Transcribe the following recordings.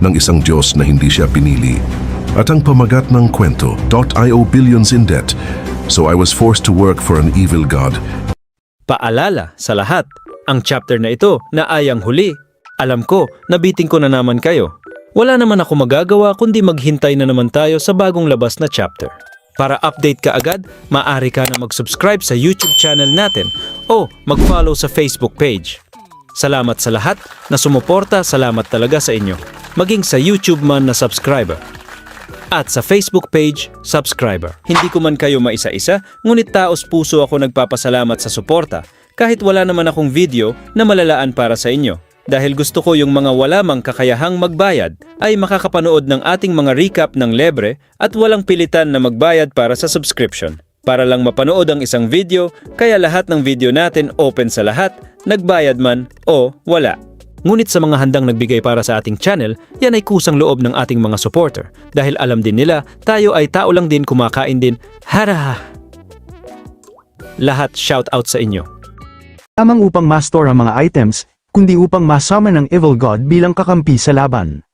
ng isang Diyos na hindi siya pinili. At ang pamagat ng kwento, .io billions in debt, so I was forced to work for an evil God. Paalala sa lahat, ang chapter na ito na ayang huli. Alam ko, nabiting ko na naman kayo. Wala naman ako magagawa kundi maghintay na naman tayo sa bagong labas na chapter. Para update ka agad, maaari ka na mag-subscribe sa YouTube channel natin o mag-follow sa Facebook page. Salamat sa lahat na sumuporta, salamat talaga sa inyo. Maging sa YouTube man na subscriber. At sa Facebook page, subscriber. Hindi ko man kayo maisa-isa, ngunit taos puso ako nagpapasalamat sa suporta kahit wala naman akong video na malalaan para sa inyo. Dahil gusto ko yung mga wala mang kakayahang magbayad ay makakapanood ng ating mga recap ng lebre at walang pilitan na magbayad para sa subscription. Para lang mapanood ang isang video, kaya lahat ng video natin open sa lahat, nagbayad man o wala. Ngunit sa mga handang nagbigay para sa ating channel, yan ay kusang loob ng ating mga supporter dahil alam din nila tayo ay tao lang din kumakain din. Hara! Lahat shout out sa inyo. lamang upang ma-store ang mga items, kundi upang masama ng Evil God bilang kakampi sa laban.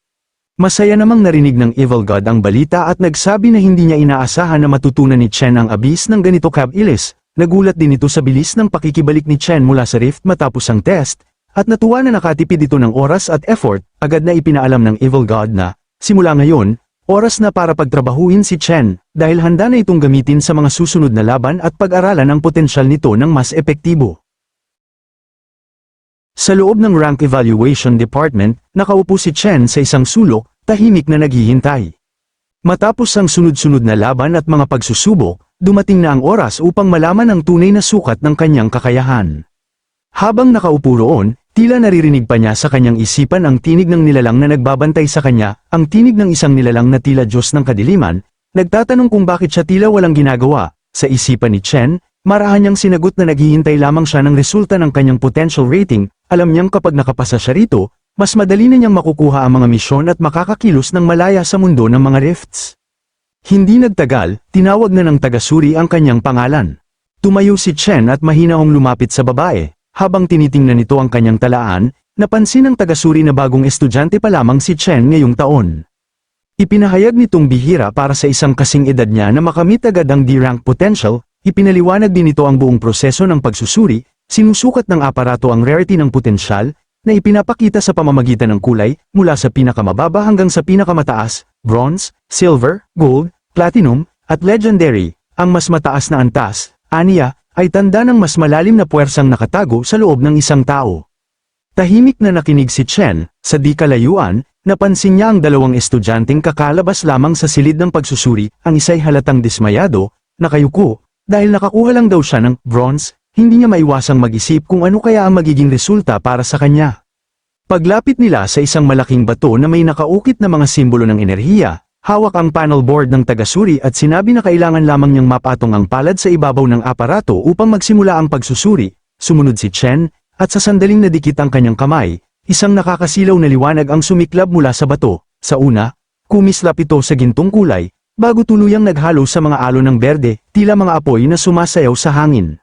Masaya namang narinig ng Evil God ang balita at nagsabi na hindi niya inaasahan na matutunan ni Chen ang abis ng ganito kabilis. Nagulat din ito sa bilis ng pakikibalik ni Chen mula sa rift matapos ang test, at natuwa na nakatipid ito ng oras at effort, agad na ipinaalam ng Evil God na, simula ngayon, oras na para pagtrabahuin si Chen, dahil handa na itong gamitin sa mga susunod na laban at pag-aralan ang potensyal nito ng mas epektibo. Sa loob ng Rank Evaluation Department, nakaupo si Chen sa isang sulok, tahimik na naghihintay. Matapos ang sunod-sunod na laban at mga pagsusubok, dumating na ang oras upang malaman ang tunay na sukat ng kanyang kakayahan. Habang nakaupo roon, tila naririnig pa niya sa kanyang isipan ang tinig ng nilalang na nagbabantay sa kanya, ang tinig ng isang nilalang na tila Diyos ng kadiliman, nagtatanong kung bakit siya tila walang ginagawa. Sa isipan ni Chen, marahan niyang sinagot na naghihintay lamang siya ng resulta ng kanyang potential rating, alam niyang kapag nakapasa siya rito, mas madali na niyang makukuha ang mga misyon at makakakilos ng malaya sa mundo ng mga rifts. Hindi nagtagal, tinawag na ng tagasuri ang kanyang pangalan. Tumayo si Chen at mahinahong lumapit sa babae, habang tinitingnan nito ang kanyang talaan, napansin ng tagasuri na bagong estudyante pa lamang si Chen ngayong taon. Ipinahayag nitong bihira para sa isang kasing edad niya na makamit agad ang D-rank potential, ipinaliwanag din ito ang buong proseso ng pagsusuri, sinusukat ng aparato ang rarity ng potensyal, na ipinapakita sa pamamagitan ng kulay, mula sa pinakamababa hanggang sa pinakamataas, bronze, silver, gold, platinum, at legendary, ang mas mataas na antas, aniya, ay tanda ng mas malalim na puwersang nakatago sa loob ng isang tao. Tahimik na nakinig si Chen, sa di kalayuan, napansin niya ang dalawang estudyanteng kakalabas lamang sa silid ng pagsusuri, ang isa'y halatang dismayado, nakayuko, dahil nakakuha lang daw siya ng bronze, hindi niya maiwasang mag-isip kung ano kaya ang magiging resulta para sa kanya. Paglapit nila sa isang malaking bato na may nakaukit na mga simbolo ng enerhiya, hawak ang panel board ng tagasuri at sinabi na kailangan lamang niyang mapatong ang palad sa ibabaw ng aparato upang magsimula ang pagsusuri. Sumunod si Chen, at sa sandaling nadikit ang kanyang kamay, isang nakakasilaw na liwanag ang sumiklab mula sa bato. Sa una, kumislap ito sa gintong kulay, bago tuluyang naghalo sa mga alon ng berde, tila mga apoy na sumasayaw sa hangin.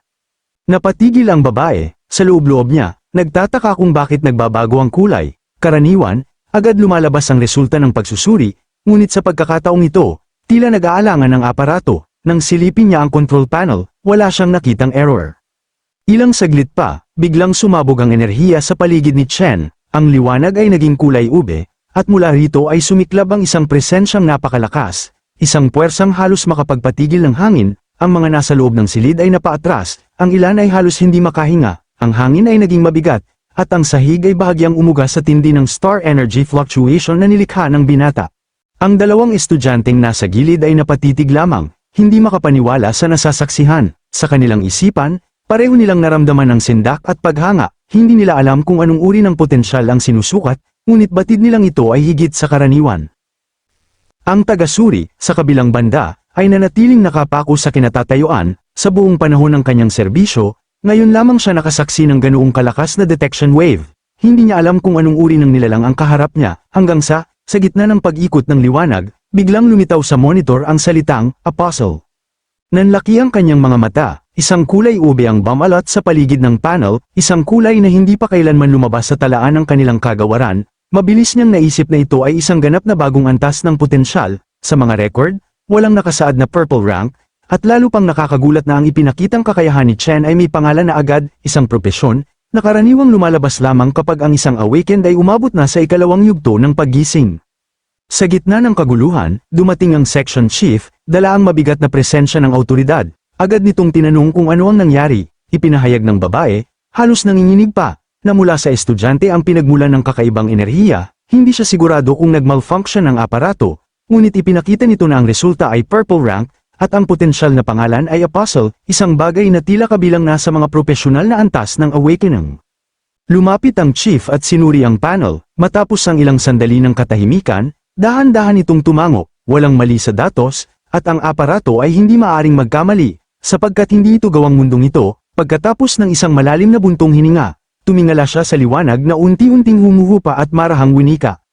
Napatigil ang babae, sa loob-loob niya, nagtataka kung bakit nagbabago ang kulay. Karaniwan, agad lumalabas ang resulta ng pagsusuri, ngunit sa pagkakataong ito, tila nag-aalangan ng aparato. Nang silipin niya ang control panel, wala siyang nakitang error. Ilang saglit pa, biglang sumabog ang enerhiya sa paligid ni Chen, ang liwanag ay naging kulay ube, at mula rito ay sumiklab ang isang presensyang napakalakas, isang puwersang halos makapagpatigil ng hangin, ang mga nasa loob ng silid ay napaatras, ang ilan ay halos hindi makahinga, ang hangin ay naging mabigat, at ang sahig ay bahagyang umuga sa tindi ng star energy fluctuation na nilikha ng binata. Ang dalawang estudyanteng nasa gilid ay napatitig lamang, hindi makapaniwala sa nasasaksihan. Sa kanilang isipan, pareho nilang naramdaman ng sindak at paghanga, hindi nila alam kung anong uri ng potensyal ang sinusukat, ngunit batid nilang ito ay higit sa karaniwan. Ang tagasuri, sa kabilang banda, ay nanatiling nakapako sa kinatatayuan, sa buong panahon ng kanyang serbisyo, ngayon lamang siya nakasaksi ng ganoong kalakas na detection wave. Hindi niya alam kung anong uri ng nilalang ang kaharap niya, hanggang sa, sa gitna ng pag-ikot ng liwanag, biglang lumitaw sa monitor ang salitang, Apostle. Nanlaki ang kanyang mga mata, isang kulay ube ang bumalot sa paligid ng panel, isang kulay na hindi pa kailanman lumabas sa talaan ng kanilang kagawaran, mabilis niyang naisip na ito ay isang ganap na bagong antas ng potensyal, sa mga record, walang nakasaad na purple rank, at lalo pang nakakagulat na ang ipinakitang kakayahan ni Chen ay may pangalan na agad, isang propesyon, na karaniwang lumalabas lamang kapag ang isang awakened ay umabot na sa ikalawang yugto ng paggising. Sa gitna ng kaguluhan, dumating ang section chief, dala ang mabigat na presensya ng autoridad. Agad nitong tinanong kung ano ang nangyari, ipinahayag ng babae, halos nanginginig pa, na mula sa estudyante ang pinagmulan ng kakaibang enerhiya, hindi siya sigurado kung nagmalfunction ang aparato, ngunit ipinakita nito na ang resulta ay purple rank, at ang potensyal na pangalan ay apostle, isang bagay na tila kabilang na sa mga propesyonal na antas ng awakening. Lumapit ang chief at sinuri ang panel, matapos ang ilang sandali ng katahimikan, dahan-dahan itong tumango, walang mali sa datos, at ang aparato ay hindi maaring magkamali, sapagkat hindi ito gawang mundong ito, pagkatapos ng isang malalim na buntong hininga, tumingala siya sa liwanag na unti-unting humuhupa at marahang winika.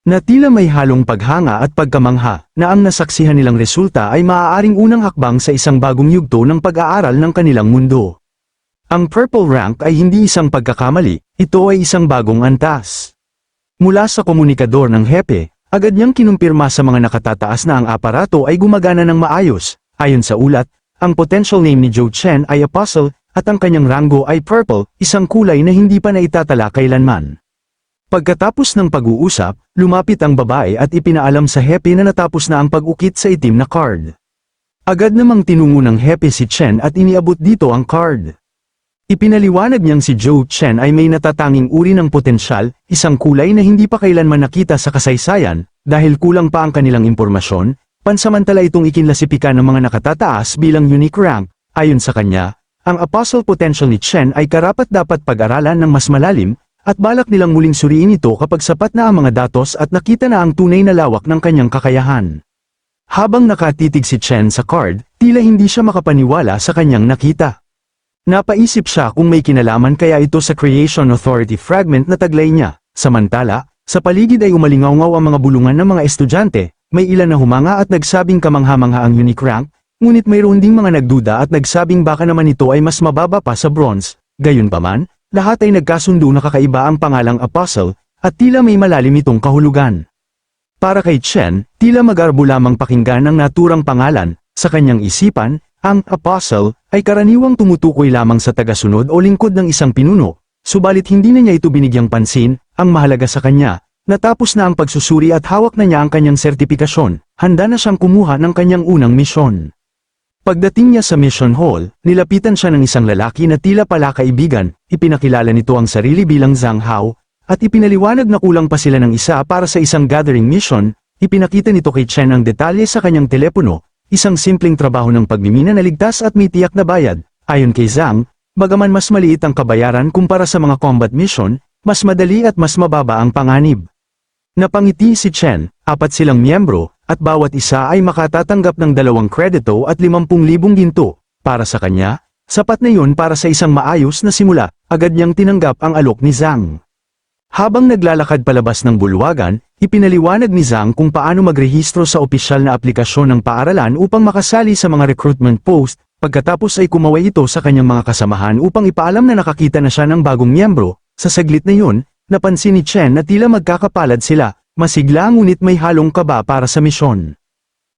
Na tila may halong paghanga at pagkamangha, na ang nasaksihan nilang resulta ay maaaring unang hakbang sa isang bagong yugto ng pag-aaral ng kanilang mundo. Ang purple rank ay hindi isang pagkakamali, ito ay isang bagong antas. Mula sa komunikador ng hepe, agad niyang kinumpirma sa mga nakatataas na ang aparato ay gumagana ng maayos. Ayon sa ulat, ang potential name ni Joe Chen ay Apostle, at ang kanyang rango ay purple, isang kulay na hindi pa naitatala kailanman. Pagkatapos ng pag-uusap, lumapit ang babae at ipinaalam sa hepe na natapos na ang pag-ukit sa itim na card. Agad namang tinungo ng hepe si Chen at iniabot dito ang card. Ipinaliwanag niyang si Joe Chen ay may natatanging uri ng potensyal, isang kulay na hindi pa kailanman nakita sa kasaysayan, dahil kulang pa ang kanilang impormasyon, pansamantala itong ikinlasipikan ng mga nakatataas bilang unique rank, ayon sa kanya, ang apostle potential ni Chen ay karapat dapat pag-aralan ng mas malalim, at balak nilang muling suriin ito kapag sapat na ang mga datos at nakita na ang tunay na lawak ng kanyang kakayahan. Habang nakatitig si Chen sa card, tila hindi siya makapaniwala sa kanyang nakita. Napaisip siya kung may kinalaman kaya ito sa Creation Authority fragment na taglay niya. Samantala, sa paligid ay umalingaw ang mga bulungan ng mga estudyante, may ilan na humanga at nagsabing kamangha-mangha ang unique rank, ngunit mayroon ding mga nagduda at nagsabing baka naman ito ay mas mababa pa sa bronze. Gayunpaman, lahat ay nagkasundo na kakaiba ang pangalang Apostle, at tila may malalim itong kahulugan. Para kay Chen, tila magarbo lamang pakinggan ang naturang pangalan, sa kanyang isipan, ang Apostle ay karaniwang tumutukoy lamang sa tagasunod o lingkod ng isang pinuno, subalit hindi na niya ito binigyang pansin, ang mahalaga sa kanya, natapos na ang pagsusuri at hawak na niya ang kanyang sertipikasyon, handa na siyang kumuha ng kanyang unang misyon. Pagdating niya sa mission hall, nilapitan siya ng isang lalaki na tila pala kaibigan, ipinakilala nito ang sarili bilang Zhang Hao, at ipinaliwanag na kulang pa sila ng isa para sa isang gathering mission, ipinakita nito kay Chen ang detalye sa kanyang telepono, isang simpleng trabaho ng pagmimina na ligtas at may tiyak na bayad, ayon kay Zhang, bagaman mas maliit ang kabayaran kumpara sa mga combat mission, mas madali at mas mababa ang panganib. Napangiti si Chen, apat silang miyembro, at bawat isa ay makatatanggap ng dalawang kredito at 50,000 ginto. Para sa kanya, sapat na yun para sa isang maayos na simula, agad niyang tinanggap ang alok ni Zhang. Habang naglalakad palabas ng bulwagan, ipinaliwanag ni Zhang kung paano magrehistro sa opisyal na aplikasyon ng paaralan upang makasali sa mga recruitment post, pagkatapos ay kumaway ito sa kanyang mga kasamahan upang ipaalam na nakakita na siya ng bagong miyembro. Sa saglit na yun, napansin ni Chen na tila magkakapalad sila, masigla ngunit may halong kaba para sa misyon.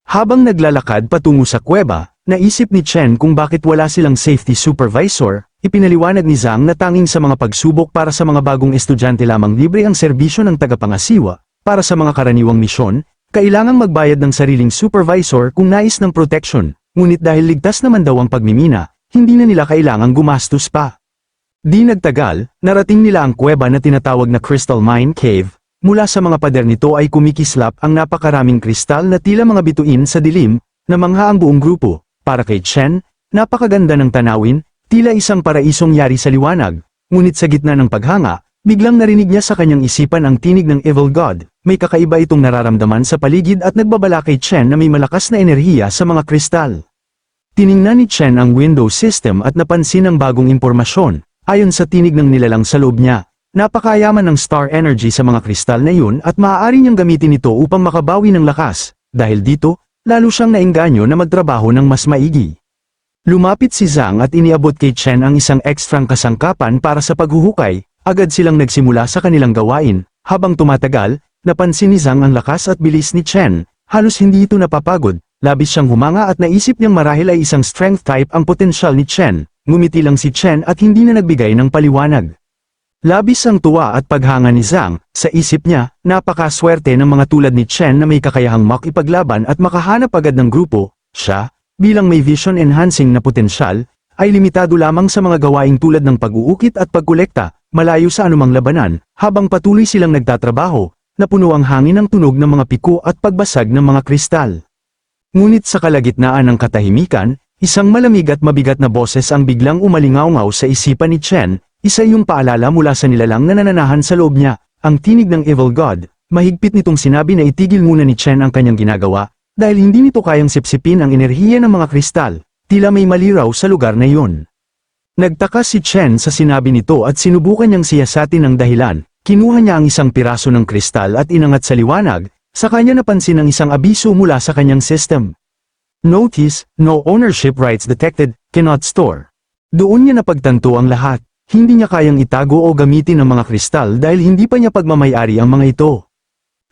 Habang naglalakad patungo sa kuweba, naisip ni Chen kung bakit wala silang safety supervisor, ipinaliwanag ni Zhang na tanging sa mga pagsubok para sa mga bagong estudyante lamang libre ang serbisyo ng tagapangasiwa, para sa mga karaniwang misyon, kailangang magbayad ng sariling supervisor kung nais ng protection, ngunit dahil ligtas naman daw ang pagmimina, hindi na nila kailangang gumastos pa. Di nagtagal, narating nila ang kuweba na tinatawag na Crystal Mine Cave, mula sa mga pader nito ay kumikislap ang napakaraming kristal na tila mga bituin sa dilim, na mangha ang buong grupo. Para kay Chen, napakaganda ng tanawin, tila isang paraisong yari sa liwanag, ngunit sa gitna ng paghanga, biglang narinig niya sa kanyang isipan ang tinig ng Evil God, may kakaiba itong nararamdaman sa paligid at nagbabala kay Chen na may malakas na enerhiya sa mga kristal. Tiningnan ni Chen ang window system at napansin ang bagong impormasyon, ayon sa tinig ng nilalang sa loob niya. Napakayaman ng star energy sa mga kristal na yun at maaari niyang gamitin ito upang makabawi ng lakas. Dahil dito, lalo siyang naengganyo na magtrabaho ng mas maigi. Lumapit si Zhang at iniabot kay Chen ang isang ekstrang kasangkapan para sa paghuhukay, agad silang nagsimula sa kanilang gawain, habang tumatagal, napansin ni Zhang ang lakas at bilis ni Chen, halos hindi ito napapagod, labis siyang humanga at naisip niyang marahil ay isang strength type ang potensyal ni Chen, ngumiti lang si Chen at hindi na nagbigay ng paliwanag. Labis ang tuwa at paghanga ni Zhang, sa isip niya, napakaswerte ng mga tulad ni Chen na may kakayahang makipaglaban at makahanap agad ng grupo, siya, bilang may vision enhancing na potensyal, ay limitado lamang sa mga gawaing tulad ng pag-uukit at pagkolekta, malayo sa anumang labanan, habang patuloy silang nagtatrabaho, napuno ang hangin ng tunog ng mga piko at pagbasag ng mga kristal. Ngunit sa kalagitnaan ng katahimikan, isang malamig at mabigat na boses ang biglang umalingaw sa isipan ni Chen, isa yung paalala mula sa nilalang na nananahan sa loob niya, ang tinig ng Evil God, mahigpit nitong sinabi na itigil muna ni Chen ang kanyang ginagawa, dahil hindi nito kayang sipsipin ang enerhiya ng mga kristal, tila may mali raw sa lugar na yun. Nagtaka si Chen sa sinabi nito at sinubukan niyang siyasatin ang dahilan, kinuha niya ang isang piraso ng kristal at inangat sa liwanag, sa kanya napansin ang isang abiso mula sa kanyang system. Notice, no ownership rights detected, cannot store. Doon niya napagtanto ang lahat. Hindi niya kayang itago o gamitin ang mga kristal dahil hindi pa niya pagmamayari ang mga ito.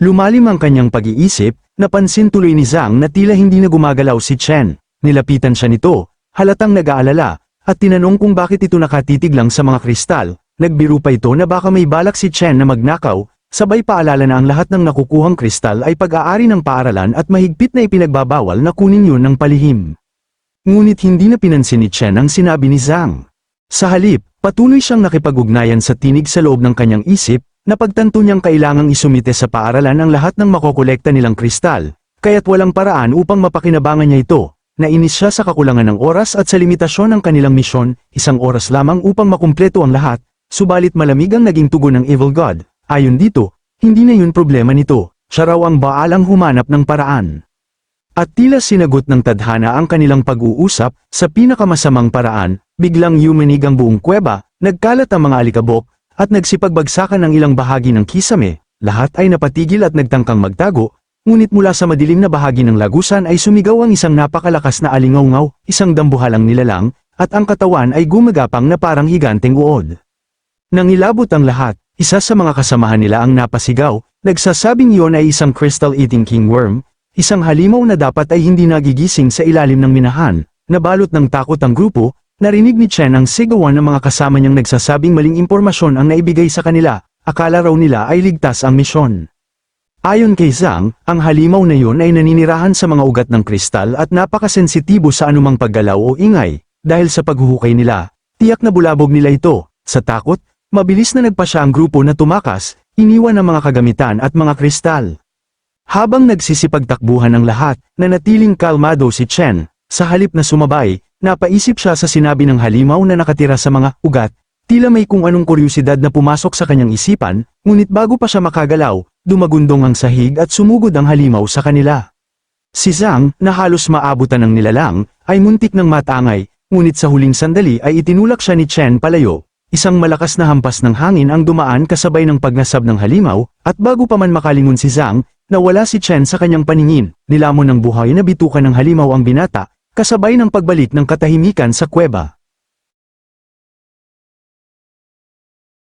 Lumalim ang kanyang pag-iisip, napansin tuloy ni Zhang na tila hindi na gumagalaw si Chen. Nilapitan siya nito, halatang nag-aalala, at tinanong kung bakit ito nakatitig lang sa mga kristal. Nagbiro pa ito na baka may balak si Chen na magnakaw, sabay paalala na ang lahat ng nakukuhang kristal ay pag-aari ng paaralan at mahigpit na ipinagbabawal na kunin yun ng palihim. Ngunit hindi na pinansin ni Chen ang sinabi ni Zhang. Sa halip, patuloy siyang nakipag-ugnayan sa tinig sa loob ng kanyang isip, napagtanto niyang kailangang isumite sa paaralan ang lahat ng makokolekta nilang kristal, kaya't walang paraan upang mapakinabangan niya ito. Nainis siya sa kakulangan ng oras at sa limitasyon ng kanilang misyon, isang oras lamang upang makumpleto ang lahat, subalit malamig ang naging tugon ng Evil God. Ayon dito, hindi na yun problema nito, siya raw ang baalang humanap ng paraan. At tila sinagot ng tadhana ang kanilang pag-uusap, sa pinakamasamang paraan, biglang yumanig ang buong kuweba, nagkalat ang mga alikabok, at nagsipagbagsakan ng ilang bahagi ng kisame, lahat ay napatigil at nagtangkang magtago, ngunit mula sa madilim na bahagi ng lagusan ay sumigaw ang isang napakalakas na alingaw isang dambuhalang nilalang, at ang katawan ay gumagapang na parang higanteng uod. Nangilabot ang lahat, isa sa mga kasamahan nila ang napasigaw, nagsasabing iyon ay isang crystal-eating king worm, isang halimaw na dapat ay hindi nagigising sa ilalim ng minahan, nabalot ng takot ang grupo, narinig ni Chen ang sigawan ng mga kasama niyang nagsasabing maling impormasyon ang naibigay sa kanila, akala raw nila ay ligtas ang misyon. Ayon kay Zhang, ang halimaw na yun ay naninirahan sa mga ugat ng kristal at napakasensitibo sa anumang paggalaw o ingay, dahil sa paghuhukay nila, tiyak na bulabog nila ito, sa takot, mabilis na nagpa siya ang grupo na tumakas, iniwan ang mga kagamitan at mga kristal. Habang nagsisipagtakbuhan ang lahat, nanatiling kalmado si Chen, sa halip na sumabay, napaisip siya sa sinabi ng halimaw na nakatira sa mga ugat, tila may kung anong kuryosidad na pumasok sa kanyang isipan, ngunit bago pa siya makagalaw, dumagundong ang sahig at sumugod ang halimaw sa kanila. Si Zhang, na halos maabutan ng nilalang, ay muntik ng matangay, ngunit sa huling sandali ay itinulak siya ni Chen palayo, Isang malakas na hampas ng hangin ang dumaan kasabay ng pagnasab ng halimaw, at bago pa man makalingon si Zhang, nawala si Chen sa kanyang paningin, nilamon ng buhay na bitukan ng halimaw ang binata, kasabay ng pagbalik ng katahimikan sa kuweba.